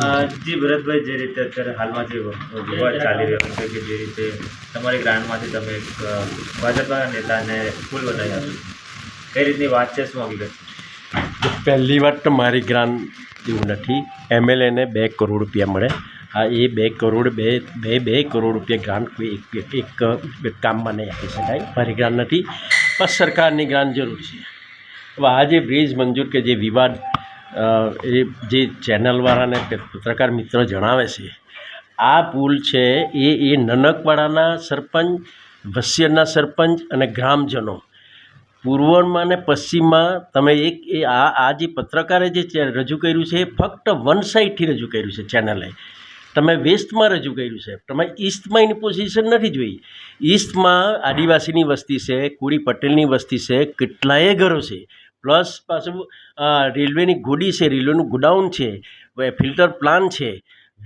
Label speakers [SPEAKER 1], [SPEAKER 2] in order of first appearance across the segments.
[SPEAKER 1] અ, જી ભરતભાઈ જે રીતે અત્યારે હાલમાં જે વિવાદ ચાલી રહ્યો છે કે જે રીતે તમારી ગ્રાન્ડમાંથી તમે એક ભાજપના નેતાને ફૂલ બનાવી છો. કઈ રીતની વાત છે શું હકીકત
[SPEAKER 2] પહેલી વાત તો મારી ગ્રાન્ટ એવું નથી. એમએલએને બે કરોડ રૂપિયા મળે. આ એ બે કરોડ બે બે બે કરોડ રૂપિયા ગ્રાન્ટ કોઈ એક એક કામમાં નહીં આપી શકાય. મારી ગ્રાન્ટ નથી. પણ સરકારની ગ્રાન્ટ જરૂર છે. હવે આ જે બ્રિજ મંજૂર કે જે વિવાદ એ જે ચેનલવાળાને પત્રકાર મિત્ર જણાવે છે, આ પુલ છે એ એ નનકવાડાના સરપંચ વસિયરના સરપંચ અને ગ્રામજનો. પૂર્વમાં અને પશ્ચિમમાં તમે એક, એ આ આ જે પત્રકારે જે રજૂ કર્યું છે એ ફક્ત વન સાઈડથી રજૂ કર્યું છે ચેનલે. તમે વેસ્ટમાં રજૂ કર્યું છે. તમે ઈસ્ટમાં એની પોઝિશન નથી જોઈ. ઈસ્ટમાં આદિવાસીની વસ્તી છે, કુડી પટેલની વસ્તી છે, કેટલાય ઘરો છે. પ્લસ પાછું રેલવેની ગોડી છે રેલવેનું ગોડાઉન છે ફિલ્ટર પ્લાન છે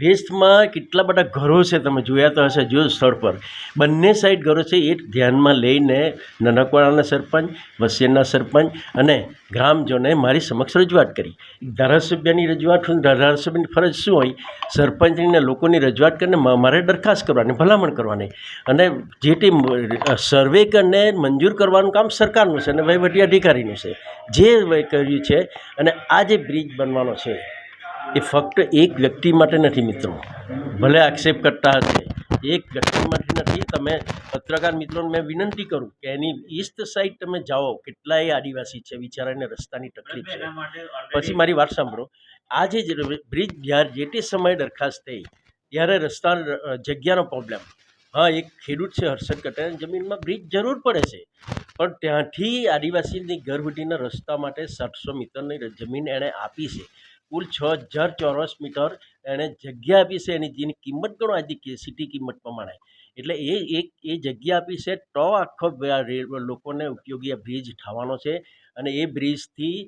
[SPEAKER 2] વેસ્ટમાં કેટલા બધા ઘરો છે તમે જોયા તો હશે જો સ્થળ પર. બંને સાઈડ ઘરો છે એ ધ્યાનમાં લઈને નાનકવાડાના સરપંચ વસિયરના સરપંચ અને ગ્રામજનોએ મારી સમક્ષ રજૂઆત કરી. ધારાસભ્યની રજૂઆત ધારાસભ્યની ફરજ શું હોય, સરપંચની લોકોની રજૂઆત કરીને મારે દરખાસ્ત કરવાની, ભલામણ કરવાની. અને જે તે સર્વે કરીને મંજૂર કરવાનું કામ સરકારનું છે અને વહીવટી અધિકારીનું છે. જે કર્યું છે અને આ જે બ્રિજ બનવાનો છે એ ફક્ત એક વ્યક્તિ માટે નથી મિત્રો. ભલે આક્ષેપ કરતા હશે, એક વ્યક્તિ માટે નથી. તમે પત્રકાર મિત્રોને મેં વિનંતી કરું કે એની ઈસ્ટ સાઈડ તમે જાઓ. કેટલાય આદિવાસી છે બિચારાને રસ્તાની તકલીફ છે. પછી મારી વાત સાંભળો. આજે જે બ્રિજ જ્યારે જે તે સમયે દરખાસ્ત થઈ, ત્યારે રસ્તા જગ્યાનો પ્રોબ્લેમ હા, એક ખેડૂત છે, હર્ષદ કટાની જમીનમાં બ્રિજ જરૂર પડે છે. પણ ત્યાંથી આદિવાસીની ઘર રસ્તા માટે સાતસો મીટરની જમીન એણે આપી છે. કુલ છ હજાર ચોરસ મીટર એણે જગ્યા આપી છે એની જેની કિંમત ગણો આજે કે સિટી કિંમત પ્રમાણે. એટલે એ એક એ જગ્યા આપી છે તો આખો લોકોને ઉપયોગી આ બ્રિજ થવાનો છે. અને એ બ્રિજથી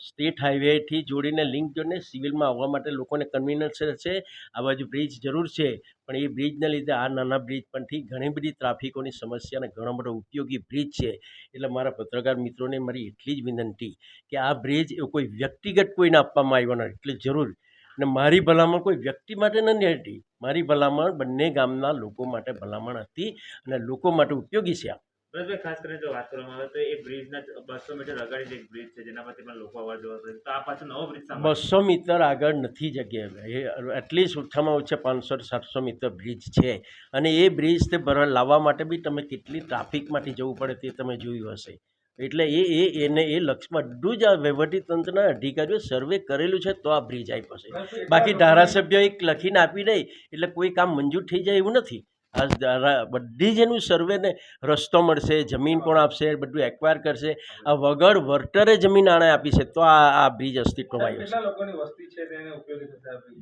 [SPEAKER 2] સ્ટેટ હાઈવેથી જોડીને લિંક જોડીને સિવિલમાં આવવા માટે લોકોને કન્વીનન્સ રહેશે. આ બાજુ બ્રિજ જરૂર છે. પણ એ બ્રિજને લીધે આ નાના બ્રિજ પરથી ઘણી બધી ટ્રાફિકોની સમસ્યા અને ઘણો બધો ઉપયોગી બ્રિજ છે. એટલે મારા પત્રકાર મિત્રોને મારી એટલી જ વિનંતી કે આ બ્રિજ એ કોઈ વ્યક્તિગત કોઈને આપવામાં આવ્યો નથી એટલે જરૂર અને મારી ભલામણ કોઈ વ્યક્તિ માટે નથી હતી મારી ભલામણ બંને ગામના લોકો માટે ભલામણ હતી અને લોકો માટે ઉપયોગી છે આ.
[SPEAKER 1] ભરતભાઈ ખાસ કરીને જો વાત કરવામાં આવે તો એ બ્રિજના બસો મીટર આગળ એક બ્રિજ છે જેના પરથી પણ લોકો અવર જવર તો આ પાછો નવો બ્રિજ
[SPEAKER 2] બસો મીટર આગળ નથી જગ્યાએ એટલીસ્ટ ઓછામાં ઓછા પાંચસો સાતસો મીટર બ્રિજ છે. અને એ બ્રિજ તે ભરવા લાવવા માટે બી તમે કેટલી ટ્રાફિકમાંથી જવું પડે તે તમે જોયું હશે. એટલે એ એ એને એ લક્ષ્યમાં બધું જ આ વહીવટીતંત્રના અધિકારીઓ સર્વે કરેલું છે તો આ બ્રિજ આવી પડશે બાકી ધારાસભ્ય એક લખીને આપી દે એટલે કોઈ કામ મંજૂર થઈ જાય એવું નથી. આ બધી જ એનું સર્વેને રસ્તો મળશે જમીન કોણ આપશે બધું એક્વાયર કરશે. આ વગર વર્ટરે જમીન આણે આપી છે તો આ આ બ્રિજ અસ્તિત્વમાં આવ્યો?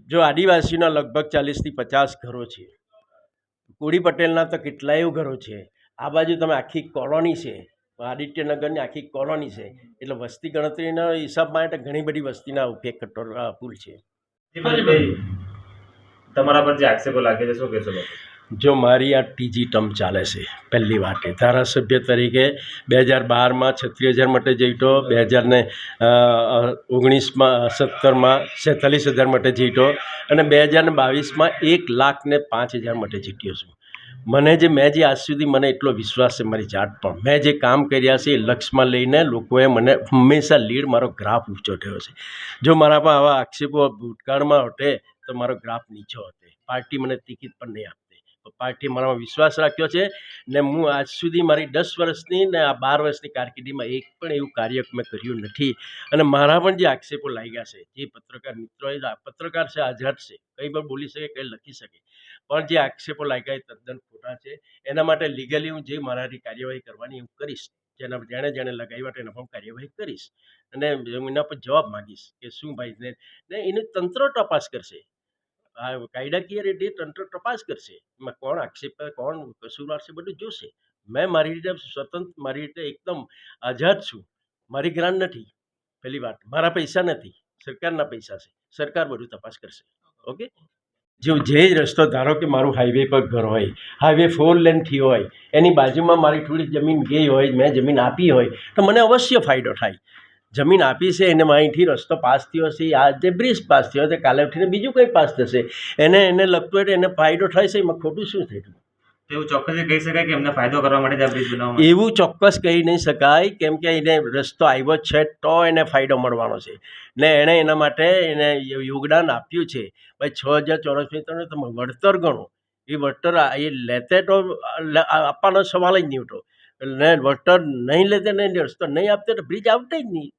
[SPEAKER 2] જો આદિવાસીના લગભગ ચાલીસથી પચાસ ઘરો છે. કોળી પટેલના તો કેટલાય ઘરો છે. આ બાજુ તમે આખી કોલોની છે. આદિત્યનગરની આખી કોલોની છે. એટલે વસ્તી ગણતરીના હિસાબ માટે ઘણી બધી વસ્તીના ઉપયોગ કરતો પુલ છે.
[SPEAKER 1] તમારા પર જે આક્ષેપો લાગે છે શું કહેશો
[SPEAKER 2] જો મારી આ ત્રીજી ટર્મ ચાલે છે પહેલી વાત એ. ધારાસભ્ય તરીકે બે હજાર બારમાં છત્રીસ હજાર માટે જીતો બે હજાર ને ઓગણીસમાં સત્તરમાં છેતાલીસ હજાર માટે જીતો અને બે હજાર ને બાવીસમાં એક લાખ ને પાંચ હજાર માટે જીત્યો છું. મને જે, મેં જે આજ સુધી મને એટલો વિશ્વાસ છે, મારી જાત પર મેં જે કામ કર્યા છે એ લક્ષ્યમાં લઈને લોકોએ મને હંમેશા લીડ મારો ગ્રાફ ઊંચો થયો છે. જો મારા પર આવા આક્ષેપો ભૂતકાળમાં હટે, તો મારો ગ્રાફ નીચો હતે પાર્ટી મને ટિકિટ પણ નહીં આપતી પાર્ટી મારામાં વિશ્વાસ રાખ્યો છે ને હું આજ સુધી મારી દસ વર્ષની ને આ બાર વર્ષની કારકિર્દીમાં એક પણ એવું કાર્ય મેં કર્યું નથી. અને મારા પણ જે આક્ષેપો લાગ્યા છે, જે પત્રકાર મિત્રો પત્રકાર છે, આઝાદ છે, કંઈ પણ બોલી શકે, કંઈ લખી શકે પણ જે આક્ષેપો લાગ્યા એ તદ્દન ખોટા છે. એના માટે લીગલી હું જે મારાથી કાર્યવાહી કરવાની હું કરીશ, જેના જેણે જેણે લગાવ્યા તેના પર કાર્યવાહી કરીશ. અને એના પર જવાબ માગીશ કે શું ભાઈ ને એનું તંત્ર તપાસ કરશે. આ કાયદાકીય રીતે તંત્ર તપાસ કરશે. એમાં કોણ આક્ષેપ, કોણ કસૂરવાર છે બધું જોશે. મેં મારી રીતે સ્વતંત્ર, મારી રીતે એકદમ આઝાદ છું. મારી ગ્રાન્ટ નથી. પહેલી વાત, મારા પૈસા નથી. સરકારના પૈસા છે. સરકાર બધું તપાસ કરશે. ઓકે? જો જે રસ્તો ધારો કે મારું હાઈવે પર ઘર હોય હાઈવે ફોર લેનથી હોય, એની બાજુમાં મારી થોડી જમીન ગઈ હોય, મેં જમીન આપી હોય, તો મને અવશ્ય ફાયદો થાય. જમીન આપી છે, એને અહીંથી રસ્તો પાસ થયો છે આજે બ્રિજ પાસ થયો છે, કાલે ઉઠીને બીજું કંઈ પાસ થશે, એને એને લગતું હોય તો એને ફાયદો થાય છે, એમાં ખોટું શું થયું?
[SPEAKER 1] તો એવું ચોક્કસથી કહી શકાય એમને ફાયદો કરવા માટે
[SPEAKER 2] એવું ચોક્કસ કહી નહીં શકાય, કેમ કે એને રસ્તો આવ્યો છે, તો એને ફાયદો મળવાનો છે. ને એણે એના માટે એને યોગદાન આપ્યું છે. ભાઈ, છ હજાર ચોરસ મીટરનું તમે વળતર ગણો. એ વળતર એ લેતે તો આપવાનો સવાલ જ નહીં ઉઠો. ને વળતર નહીં લેતે નહીં રસ્તો નહીં આપતો તો બ્રિજ આવતે જ નહીં.